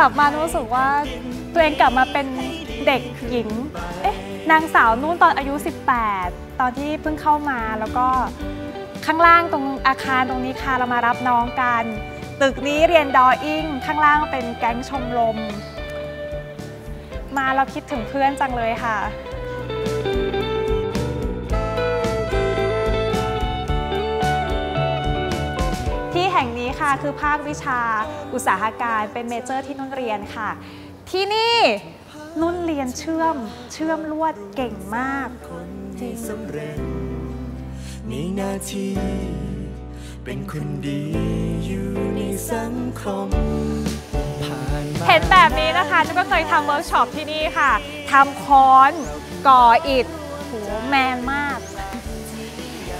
ลับมารู้สึกว่าตัวเองกลับมาเป็นเด็กหญิง เอ๊ะนางสาวนู่นตอนอายุ 18 ตอนที่เพิ่งเข้ามาแล้วก็ข้างล่างตรงอาคารตรงนี้ค่ะเรามารับน้องกัน ตึกนี้เรียนดออิ่งข้างล่างเป็นแก๊งชมรม มาเราคิดถึงเพื่อนจังเลยค่ะ ห่งนี้ค่ะ คือภาควิชาอุตสาหการเป็นเมเจอร์ที่นุ่นเรียนค่ะ ที่นี่นุ่นเรียนเชื่อมเชื่อมลวดเก่งมากจริงสำเร็จมีหน้าที่เป็นคนดีอยู่ในสังคมผ่านมาเห็นแบบนี้นะคะจุ๊กก็เคยทำเวิร์กช็อปที่นี่ค่ะทำค้อนก่ออิฐโหแมนมาก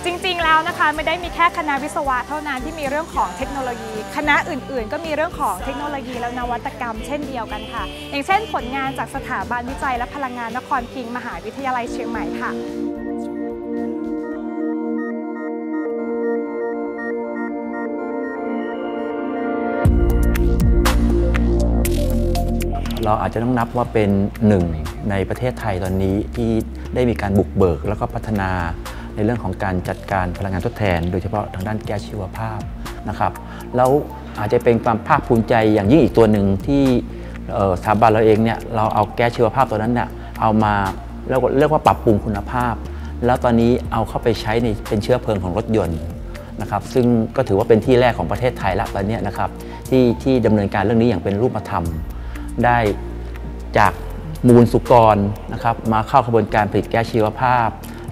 จริงๆแล้วนะคะไม่ได้มีแค่คณะวิศวะเท่านั้นที่มีเรื่องของเทคโนโลยี คณะอื่นๆ ก็มีเรื่องของเทคโนโลยีและนวัตกรรม เช่นเดียวกันค่ะ อย่างเช่นผลงานจากสถาบันวิจัยและพลังงานนครพิงค์มหาวิทยาลัยเชียงใหม่ค่ะเราอาจจะต้องนับว่าเป็นหนึ่งในประเทศไทยตอนนี้ที่ได้มีการบุกเบิกแล้วก็พัฒนา ในเรื่องของการจัดการพลังงานทดแทน โดยเฉพาะทางด้านแก๊สชีวภาพนะครับแล้วอาจจะเป็นความภาคภูมิใจอย่างยิ่งอีกตัวหนึ่งที่สถาบันเราเองเนี่ยเราเอาแก๊สชีวภาพตัวนั้นเนี่ยเอามาเรียกว่าเรียกว่าปรับปรุงคุณภาพ แล้วตอนนี้เอาเข้าไปใช้ในเป็นเชื้อเพลิงของรถยนต์นะครับซึ่งก็ถือว่าเป็นที่แรกของประเทศไทยละตอนนี้นะครับที่ที่ดำเนินการเรื่องนี้อย่างเป็นรูปธรรม ได้จากมูลสุกรนะครับมาเข้ากระบวนการผลิตแก๊สชีวภาพ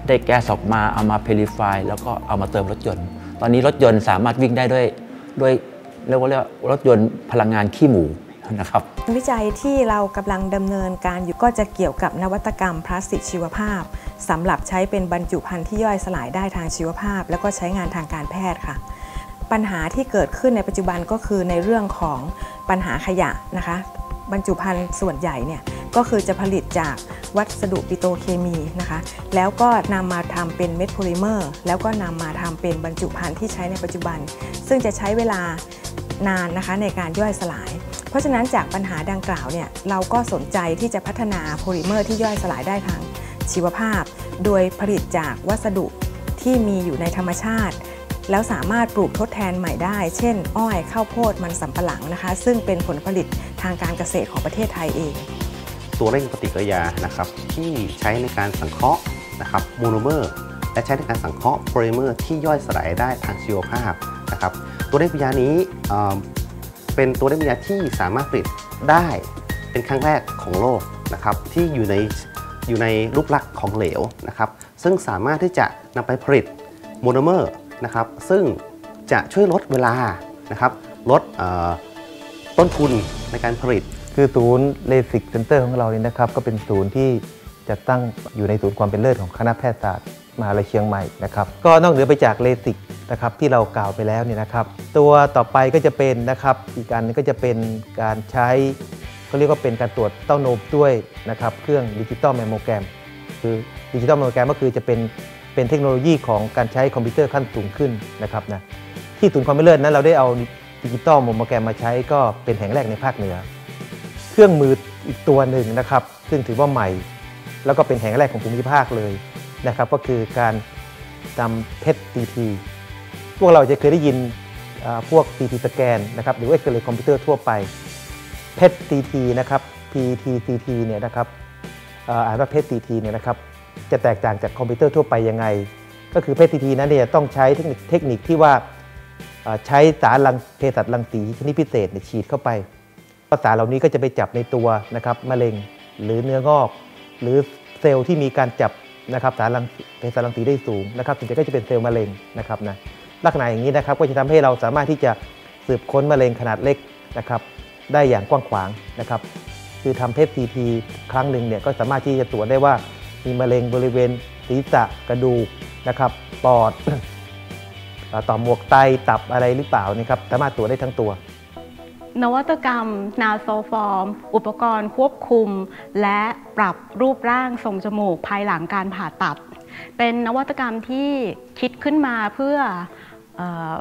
ได้แก๊สออกมาเอามาเพลิฟายแล้วก็เอามาเติมรถยนต์ ตอนนี้รถยนต์สามารถวิ่งได้ด้วยด้วยเรียกว่าเรียกว่ารถยนต์พลังงานขี้หมูนะครับวิจัยที่เรากำลังดำเนินการอยู่ก็จะเกี่ยวกับนวัตกรรมพลาสติกชีวภาพสำหรับใช้เป็นบรรจุภัณฑ์ที่ย่อยสลายได้ทางชีวภาพ แล้วก็ใช้งานทางการแพทย์ค่ะ ปัญหาที่เกิดขึ้นในปัจจุบันก็คือในเรื่องของปัญหาขยะนะคะ บรรจุภัณฑ์ส่วนใหญ่เนี่ยก็คือจะผลิตจากวัสดุปิโตรเคมีนะคะ แล้วก็นำมาทำเป็นเม็ดโพลิเมอร์ แล้วก็นำมาทำเป็นบรรจุภัณฑ์ที่ใช้ในปัจจุบัน ซึ่งจะใช้เวลานานนะคะในการย่อยสลาย เพราะฉะนั้นจากปัญหาดังกล่าวเนี่ยเราก็สนใจที่จะพัฒนาโพลิเมอร์ที่ย่อยสลายได้ทางชีวภาพ โดยผลิตจากวัสดุที่มีอยู่ในธรรมชาติ แล้วสามารถปลูกทดแทนใหม่ได้ เช่น อ้อยข้าวโพดมันสำปะหลังนะคะ ซึ่งเป็นผลผลิตทางการเกษตรของประเทศไทยเอง ตัวเร่งปฏิกิริยานะครับที่ใช้ในการสังเคราะห์นะครับโมโนเมอร์และใช้ในการสังเคราะห์โพลิเมอร์ที่ย่อยสลายได้ทางชีวภาพนะครับตัวเร่งปฏิกิริยานี้เป็นตัวเร่งปฏิกิริยาที่สามารถผลิตได้เป็นครั้งแรกของโลกนะครับที่อยู่ในอยู่ในรูปลักษณ์ของเหลวนะครับซึ่งสามารถที่จะนำไปผลิตโมโนเมอร์ นะครับ ซึ่งจะช่วยลดเวลานะครับ ลดต้นทุนในการผลิต คือศูนย์เลสิกเซ็นเตอร์ของเราเนี่ยนะครับ ก็เป็นศูนย์ที่จะตั้งอยู่ในศูนย์ความเป็นเลิศของคณะแพทยศาสตร์มหาวิทยาลัยเชียงใหม่นะครับ ก็นอกเหนือไปจากเลสิกนะครับที่เรากล่าวไปแล้วเนี่ยนะครับ ตัวต่อไปก็จะเป็นนะครับ อีกอันก็จะเป็นการใช้เขาเรียกว่าเป็นการตรวจเต้านมด้วยนะครับ เครื่องดิจิตอลแมมโมแกรม คือดิจิตอลแมมโมแกรมก็คือจะเป็น เป็นเทคโนโลยีของการใช้คอมพิวเตอร์ขั้นสูงขึ้นนะครับนะที่ศูนย์ความเป็นเลิศนั้นเราได้เอาดิจิตอลแมมโมแกรมมาใช้ก็เป็นแห่งแรกในภาคเหนือ เครื่องมืออีกตัวหนึ่งนะครับ ซึ่งถือว่าใหม่ แล้วก็เป็นแห่งแรกของภูมิภาคเลยนะครับก็คือการทำเพชร CT พวกเราจะเคยได้ยินพวก CT สแกนนะครับหรือเอ็กซเรย์คอมพิวเตอร์ทั่วไปเพชร CT นะครับ PT CT เนี่ยนะครับอ่านว่าเพชร CT เนี่ยนะครับ จะแตกต่างจากคอมพิวเตอร์ทั่วไปยังไง ก็คือเพชร CT นั้นเนี่ยต้องใช้เทคนิคเทคนิคที่ว่าใช้สารรังเภสัชรังสีชนิดพิเศษฉีดเข้าไปภาษารเหล่านี้ก็จะไปจับในตัวนะครับมะเร็งหรือเนื้องอก หรือเซลล์ที่มีการจับนะครับสารรังเภสัชรังสีได้สูงนะครับส่วนใหญ่ก็จะเป็นเซลล์มะเร็งนะครับนะลักษณะอย่างนี้นะครับก็จะทำให้เราสามารถที่จะสืบค้นมะเร็งขนาดเล็กนะครับได้อย่างกว้างขวางนะครับคือทำเพชรซีทีครั้งหนึ่งเนี่ยก็สามารถที่จะตรวจได้ว่า มีมะเร็งบริเวณศีรษะกระดูกนะครับปอดต่อหมวกไตตับอะไรหรือเปล่านะครับสามารถตรวจได้ทั้งตัว นวัตกรรม นาโซฟอร์ม อุปกรณ์ควบคุม และปรับรูปร่างทรงจมูกภายหลังการผ่าตัด เป็นนวัตกรรมที่คิดขึ้นมาเพื่อเออ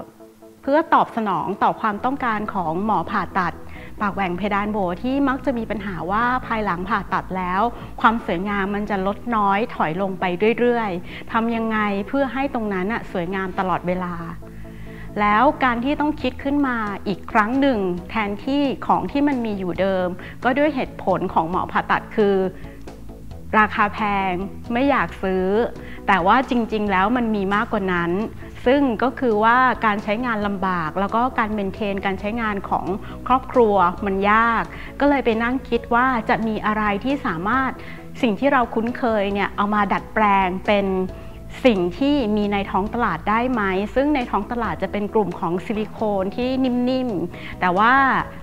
เพื่อตอบสนองต่อความต้องการของหมอผ่าตัด ปากแหว่งเพดานโหวที่มักจะมีปัญหาว่าภายหลังผ่าตัดแล้ว ความสวยงามมันจะลดน้อยถอยลงไปเรื่อยๆทำยังไงเพื่อให้ตรงนั้นสวยงามตลอดเวลาแล้วการที่ต้องคิดขึ้นมาอีกครั้งหนึ่ง แทนที่ของที่มันมีอยู่เดิม ก็ด้วยเหตุผลของหมอผ่าตัดคือ ราคาแพงไม่อยากซื้อ แต่ว่าจริง ๆ แล้วมันมีมากกว่านั้น ซึ่งก็คือว่าการใช้งานลำบาก แล้วก็การเมนเทนการใช้งานของครอบครัวมันยาก ก็เลยไปนั่งคิดว่าจะมีอะไรที่สามารถสิ่งที่เราคุ้นเคยเนี่ยเอามาดัดแปลงเป็นสิ่งที่มีในท้องตลาดได้ไหม ซึ่งในท้องตลาดจะเป็นกลุ่มของซิลิโคนที่นิ่มๆ แต่ว่า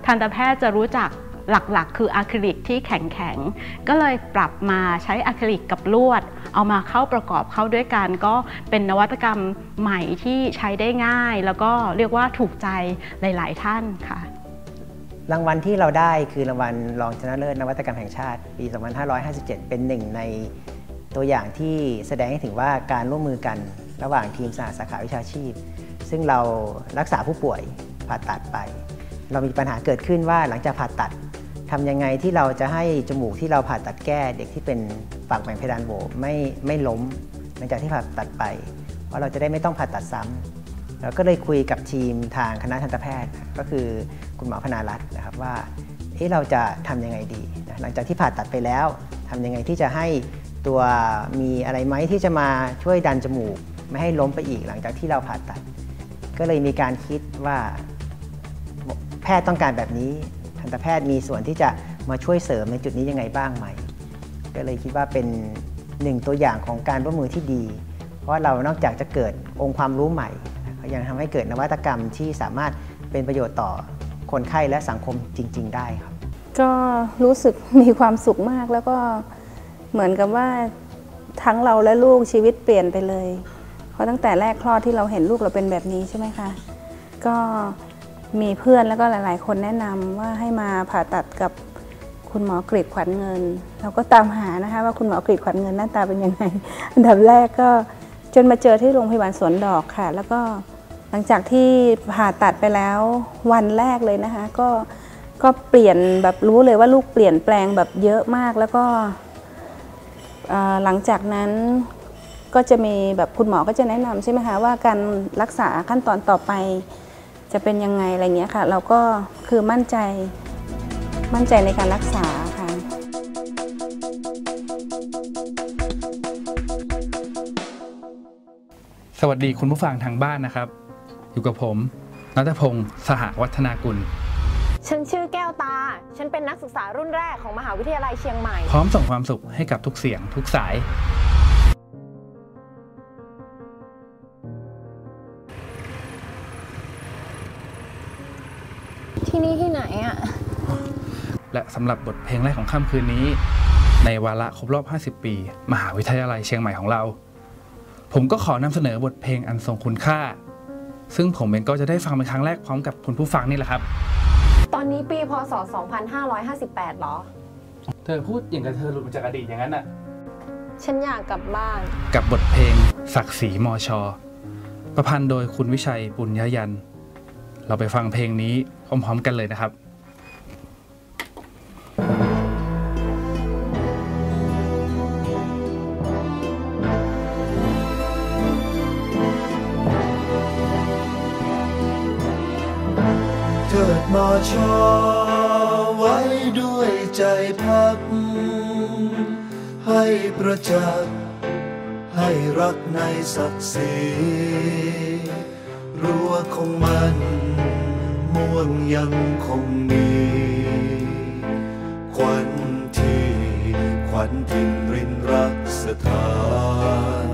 ทันตแพทย์จะรู้จัก หลักๆ คืออะคริลิกที่แข็งๆ ก็เลยปรับมาใช้อะคริลิกกับลวด เอามาเข้าประกอบเข้าด้วยกัน ก็เป็นนวัตกรรมใหม่ที่ใช้ได้ง่าย แล้วก็เรียกว่าถูกใจหลาย ๆ ท่านค่ะ รางวัลที่เราได้คือรางวัลรองชนะเลิศนวัตกรรมแห่งชาติ ปี 2557 เป็นหนึ่งในตัวอย่างที่แสดงให้ถึงว่าการร่วมมือกันระหว่างทีมสหสาขาวิชาชีพ ซึ่งเรารักษาผู้ป่วยผ่าตัดไป เรามีปัญหาเกิดขึ้นว่าหลังจากผ่าตัด ทำยังไงที่เราจะให้จมูกที่เราผ่าตัดแก้เด็กที่เป็นปากแหว่งเพดานโหวไม่ไม่ล้มหลังจากที่ผ่าตัดไป เพราะเราจะได้ไม่ต้องผ่าตัดซ้ำเราก็เลยคุยกับทีมทางคณะทันตแพทย์ ก็คือคุณหมอพนารัตน์นะครับว่าเอ๊ะเราจะทำยังไงดีนะหลังจากที่ผ่าตัดไปแล้วทำยังไงที่จะให้ตัวมีอะไรไหมที่จะมาช่วยดันจมูก ไม่ให้ล้มไปอีกหลังจากที่เราผ่าตัด ก็เลยมีการคิดว่าแพทย์ต้องการแบบนี้ ทันตแพทย์มีส่วนที่จะมาช่วยเสริมในจุดนี้ยังไงบ้างไหม ก็เลยคิดว่าเป็นหนึ่งตัวอย่างของการร่วมมือที่ดี เพราะเรานอกจากจะเกิดองค์ความรู้ใหม่ก็ยังทำให้เกิดนวัตกรรมที่สามารถเป็นประโยชน์ต่อคนไข้และสังคมจริง ๆ ได้ครับ ก็รู้สึกมีความสุขมากแล้วก็เหมือนกับว่าทั้งเราและลูกชีวิตเปลี่ยนไปเลย เพราะตั้งแต่แรกคลอดที่เราเห็นลูกเราเป็นแบบนี้ใช่ไหมคะ ก็ มีเพื่อนแล้วก็หลาย ๆ คนแนะนำว่าให้มาผ่าตัดกับคุณหมอกรีดขวัญเงิน เราก็ตามหานะคะว่าคุณหมอกรีดขวัญเงินหน้าตาเป็นยังไง อันดับแรกก็จนมาเจอที่โรงพยาบาลสวนดอกค่ะ แล้วก็หลังจากที่ผ่าตัดไปแล้ววันแรกเลยนะคะ ก็ก็เปลี่ยนแบบรู้เลยว่าลูกเปลี่ยนแปลงแบบเยอะมากแล้วก็หลังจากนั้นก็จะมีแบบคุณหมอก็จะแนะนำใช่ไหมคะว่าการรักษาขั้นตอนต่อไป จะเป็นยังไงอะไรเงี้ยค่ะ เราก็คือมั่นใจมั่นใจในการรักษาค่ะสวัสดีคุณผู้ฟังทางบ้านนะครับ อยู่กับผมนัทพงศ์สหวัฒนากุล ฉันชื่อแก้วตา ฉันเป็นนักศึกษารุ่นแรกของมหาวิทยาลัยเชียงใหม่ พร้อมส่งความสุขให้กับทุกเสียงทุกสาย และสำหรับบทเพลงแรกของค่ำคืนนี้ ในวาระครบรอบ 50 ปี มหาวิทยาลัยเชียงใหม่ของเรา ผมก็ขอนำเสนอบทเพลงอันทรงคุณค่า ซึ่งผมเองก็จะได้ฟังเป็นครั้งแรกพร้อมกับคุณผู้ฟังนี่แหละครับ ตอนนี้ปีพศ 2558หรอ เธอพูดอย่างกับเธอหลุดมาจากอดีตอย่างนั้นน่ะ ฉันอยากกลับบ้าน กับบทเพลงศักดิ์ศรีมอชอประพันธ์โดยคุณวิชัยปุญญยัน เราไปฟังเพลงนี้พร้อมๆกันเลยนะครับ ประจักษ์ ให้รักในศักดิ์ศรีรั้วของมันม่วงยังคงมีควันที่ควันทินรินรักสถาน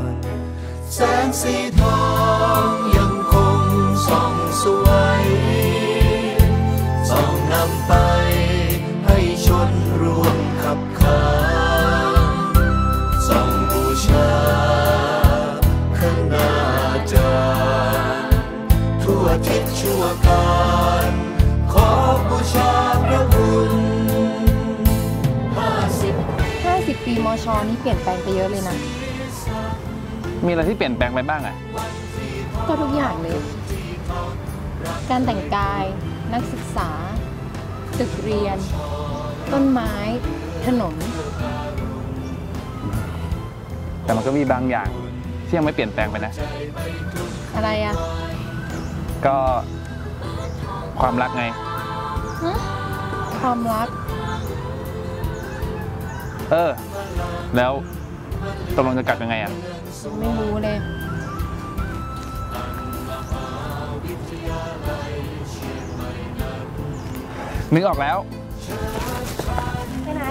แสงสีทองยังคงส่องสวยส่ ชนี่เปลี่ยนแปลงไปเยอะเลยนะ มีอะไรที่เปลี่ยนแปลงไปบ้างอะก็ทุกอย่างเลย การแต่งกาย นักศึกษา ตึกเรียน ต้นไม้ ถนน แต่มันก็มีบางอย่างที่ยังไม่เปลี่ยนแปลงไปนะ อะไรอะก็ความรักไงฮะความรัก เออ แล้วตกลงจะกลับยังไงอะ ไม่รู้เลย นึกออกแล้ว ไปไหน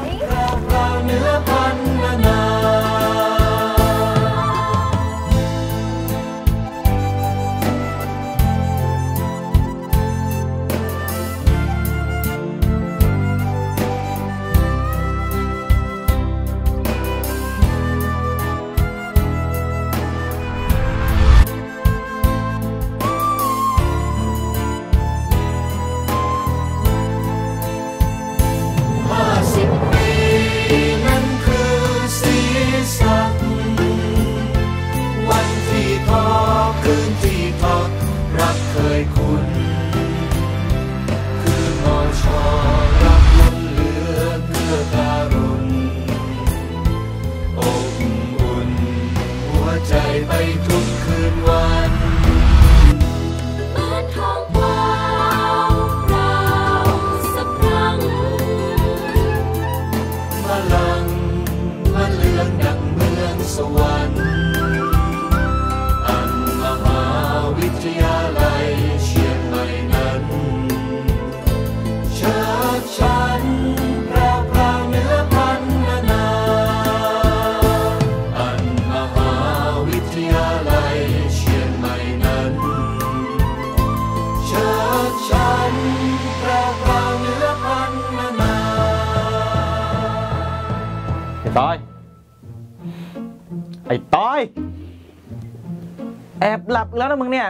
แอบหลับแล้วนะมึงเนี่ย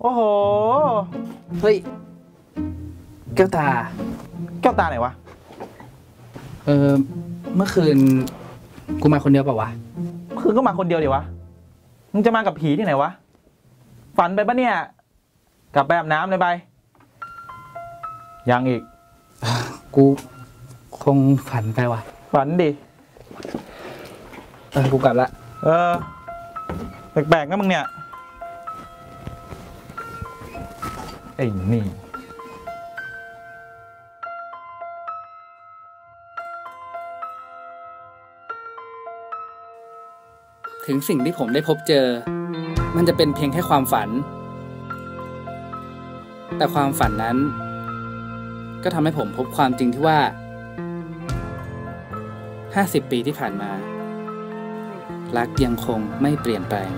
โอ้โห เฮ้ย แก้วตา แก้วตาไหนวะ เออเมื่อคืน กูมาคนเดียวเปล่าวะ คือก็มาคนเดียวเดียววะ มึงจะมากับผีที่ไหนวะ ฝันไปปะเนี่ย กลับไปอาบน้ำเลยไป ยังอีก กูคงฝันไปว่ะ ฝันดิ เออ กูกลับละ เออ แปลกๆนะมึงเนี่ย ไอ้นี่ถึงสิ่งที่ผมได้พบเจอ มันจะเป็นเพียงแค่ความฝัน แต่ความฝันนั้น ก็ทำให้ผมพบความจริงที่ว่า 50 ปีที่ผ่านมา รักยังคงไม่เปลี่ยนแปลง